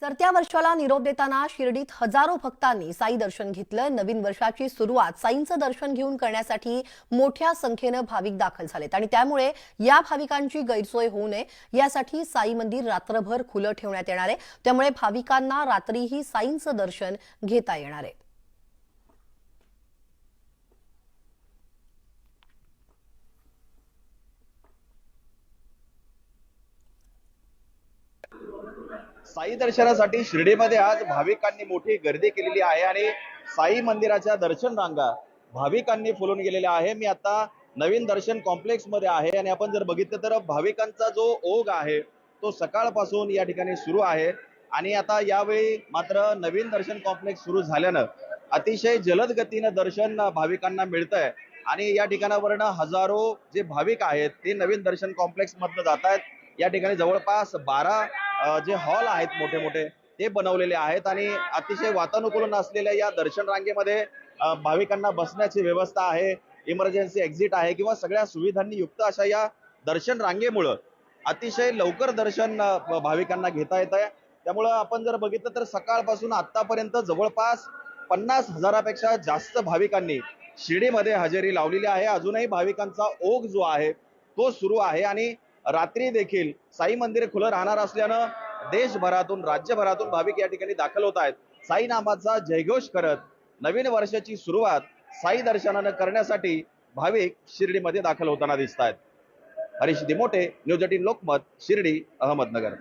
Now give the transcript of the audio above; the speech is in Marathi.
सरत्या वर्षाला निरोप देताना शिर्डीत हजारो भक्तांनी साई दर्शन घेतलं. नवीन वर्षाची सुरुवात साईंचं दर्शन घेऊन करण्यासाठी मोठ्या संख्येनं भाविक दाखल झालेत. आणि त्यामुळे या भाविकांची गैरसोय होऊ नये. यासाठी साई मंदिर रात्रभर खुलं ठेवण्यात येणार आहे. त्यामुळे भाविकांना रात्रीही साईंचं दर्शन घेता येणार आहे. साई दर्शनासाठी शिर्डीमध्ये आज भाविकांनी मोठी गर्दी केलेली आहे आणि साई मंदिराच्या दर्शन रांगा भाविकांनी फुलून गेलेल्या आहे. मी आता नवीन दर्शन कॉम्प्लेक्समध्ये आहे आणि आपण जर बघितलं तर भाविकांचा जो ओघ आहे तो सकाळपासून या ठिकाणी सुरू आहे. आणि आता यावेळी मात्र नवीन दर्शन कॉम्प्लेक्स सुरू झाल्यानं अतिशय जलद गतीनं दर्शन भाविकांना मिळतंय. आणि या ठिकाणावरनं हजारो जे भाविक आहेत ते नवीन दर्शन कॉम्प्लेक्स मधनं जात आहेत या ठिकाणी जवळपास बारा जे हॉल आहेत मोठे मोठे ते बनवलेले आहेत आणि अतिशय वातानुकूलन असलेल्या या दर्शन रांगेमध्ये भाविकांना बसण्याची व्यवस्था आहे इमर्जन्सी एक्झिट आहे किंवा सगळ्या सुविधांनी युक्त अशा या दर्शन रांगेमुळं अतिशय लवकर दर्शन भाविकांना घेता येत आहे. त्यामुळं आपण जर बघितलं तर सकाळपासून आतापर्यंत जवळपास पन्नास हजारापेक्षा जास्त भाविकांनी शिर्डीमध्ये हजेरी लावलेली आहे. अजूनही भाविकांचा ओघ जो आहे तो सुरू आहे आणि रात्री देखील साई मंदिर खुलं राहणार असल्यानं देशभरातून राज्यभरातून भाविक या ठिकाणी दाखल होत आहेत. साई नामाचा जयघोष करत नवीन वर्षाची सुरुवात साई दर्शनानं करण्यासाठी भाविक शिर्डीमध्ये दाखल होताना दिसत आहेत हरीश दिमोटे न्यूज एटीन लोकमत शिर्डी अहमदनगर.